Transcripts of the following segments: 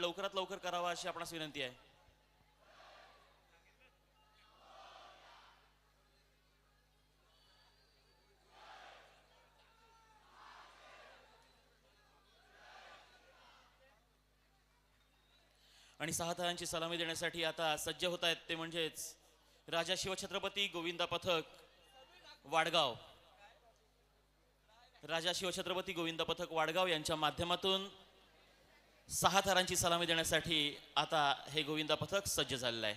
लवकरात लवकर करावा अशी आपणास विनंती आहे. आणि सहा थरांची सलामी देण्यासाठी आता सज्ज होत आहेत ते म्हणजेच राजा शिवछत्रपती गोविंदा पथक वाडगाव. राजा शिवछत्रपती गोविंदा पथक वाडगाव यांच्या माध्यमातून सहा थरांची सलामी देण्यासाठी आता हे गोविंदा पथक सज्ज झालेलं आहे.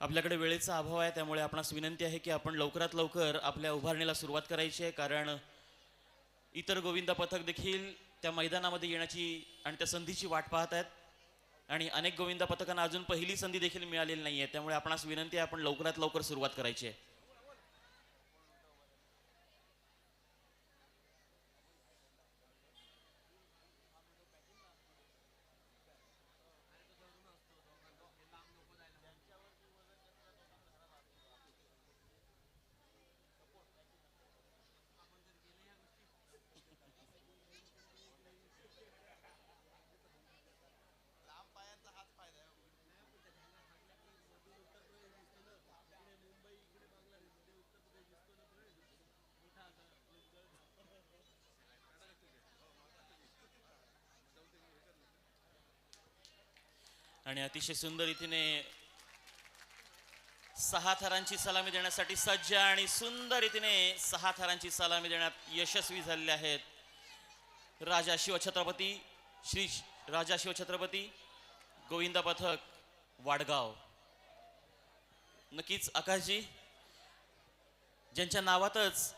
आपल्याकडे वेळेचा अभाव आहे त्यामुळे आपणास विनंती आहे की आपण लवकरात लवकर आपल्या उभारणीला सुरुवात करायची आहे कारण इतर गोविंदा पथक देखील त्या मैदानामध्ये येण्याची आणि त्या संधीची वाट पाहत आहेत. आणि अनेक गोविंदा पथकांना अजून पहिली संधी देखील मिळालेली नाही आहे त्यामुळे आपणास विनंती आहे आपण लवकरात लवकर सुरुवात करायची आहे. आणि अतिशय सुंदर रीतीने सहा थरांची सलामी देण्यासाठी सज्ज आणि सुंदर रीतीने सहा थरांची सलामी देण्यात यशस्वी झालेले आहेत. राजा शिवछत्रपती श्री राजा शिवछत्रपती गोविंदा पथक वाडगाव. नक्कीच आकाशजी ज्यांच्या नावातच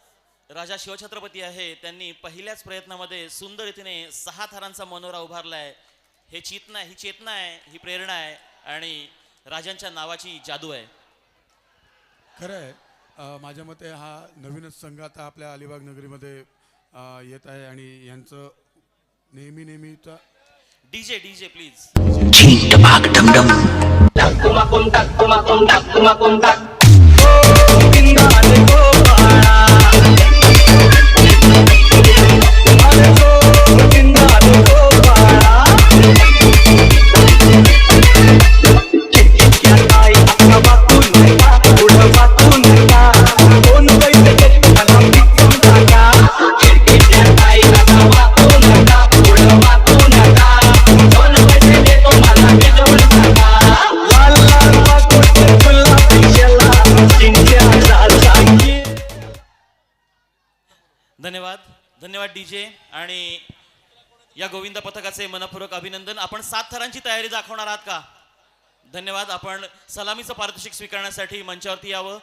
राजा शिवछत्रपती आहे त्यांनी पहिल्याच प्रयत्नामध्ये सुंदर रीतीने सहा थरांचा मनोरा उभारला आहे हे चेतना ही चेतना आहे ही प्रेरणा आहे आणि राजांच्या नावाची जादू आहे खरं आहे माझ्या मते हा नवीनच संघ आता आपल्या अलिबाग नगरीमध्ये येत आहे आणि यांचं नेहमी नेहमीचा डीजे डीजे प्लीज धन्यवाद डीजे आणि या गोविंद पथकाचे मनपूर्वक अभिनंदन. आपण सात थरांची तयारी दाखवणार आहात का? धन्यवाद. आपण सलामीचं पारितोषिक स्वीकारण्यासाठी मंचावरती यावं.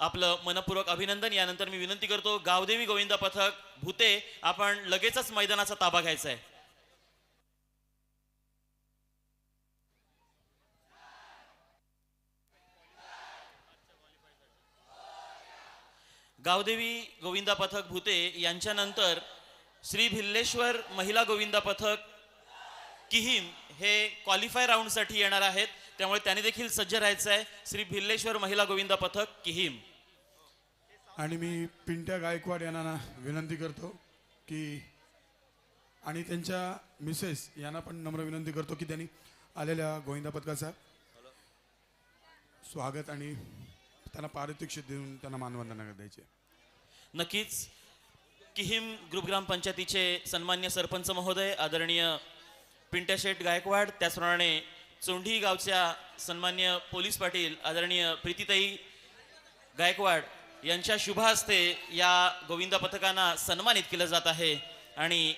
आपलं मनपूर्वक अभिनंदन. यानंतर मी विनंती करतो गावदेवी गोविंद पथक भूते आपण लगेचच मैदानाचा ताबा घ्यायचा आहे. गावदेवी गोविंदा पथक भूते यांच्यानंतर श्री भिल्लेश्वर महिला गोविंदा पथक किहिम हे क्वालिफाय राऊंडसाठी येणार आहेत. त्यामुळे त्यांनी देखील सज्ज राहायचं आहे. श्री भिल्लेश्वर महिला गोविंदा पथक किहिम. आणि मी पिंट्या गायकवाड यांना विनंती करतो की आणि त्यांच्या मिसेस यांना पण नम्र विनंती करतो की त्यांनी आलेल्या गोविंदा पथकाचा स्वागत आणि त्यांना पारितोषिक देऊन त्यांना मानवंदना द्यायची आहे. नक्कीच. किहीम ग्रुप ग्रामपंचायतीचे सन्मान्य सरपंच महोदय आदरणीय पिंट्या शेठ गायकवाड त्याचप्रमाणे चोंढी गावच्या सन्मान्य पोलीस पाटील आदरणीय प्रीतीताई गायकवाड यांच्या शुभ हस्ते या गोविंदा पथकांना सन्मानित केलं जात आहे. आणि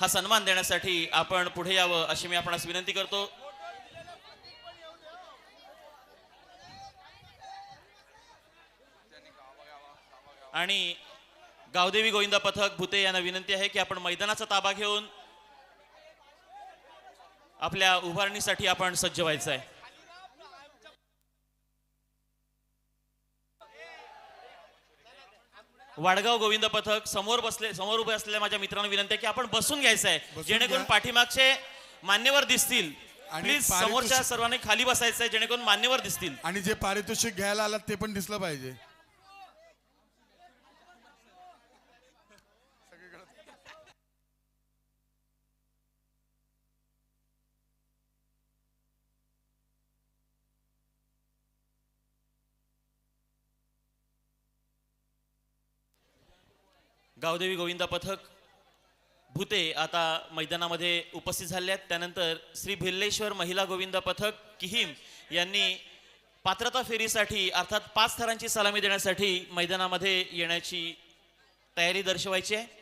हा सन्मान देण्यासाठी आपण पुढे यावं अशी मी आपणास विनंती करतो. आणि गावदेवी गोविंदा पथक भुते यांना विनंती आहे की आपण मैदानाचा ताबा घेऊन आपल्या उभारणीसाठी आपण सज्ज व्हायचं आहे वाडगाव गोविंद पथक समोर बसले समोर उभे असलेल्या माझ्या मित्रांना विनंती आहे की आपण बसून घ्यायचं आहे जेणेकरून. पाठीमागचे मान्यवर दिसतील. आणि समोरच्या सर्वांनी खाली बसायचं आहे जेणेकरून मान्यवर दिसतील. आणि जे पारितोषिक घ्यायला आलात ते पण दिसलं पाहिजे. गावदेवी गोविंदा पथक भूते आता मैदानामध्ये उपस्थित झाले आहेत. त्यानंतर श्री भिल्लेश्वर महिला गोविंदा पथक किहिम यांनी पात्रता फेरीसाठी अर्थात पाच थरांची सलामी देण्यासाठी मैदानामध्ये येण्याची तयारी दर्शवायची आहे.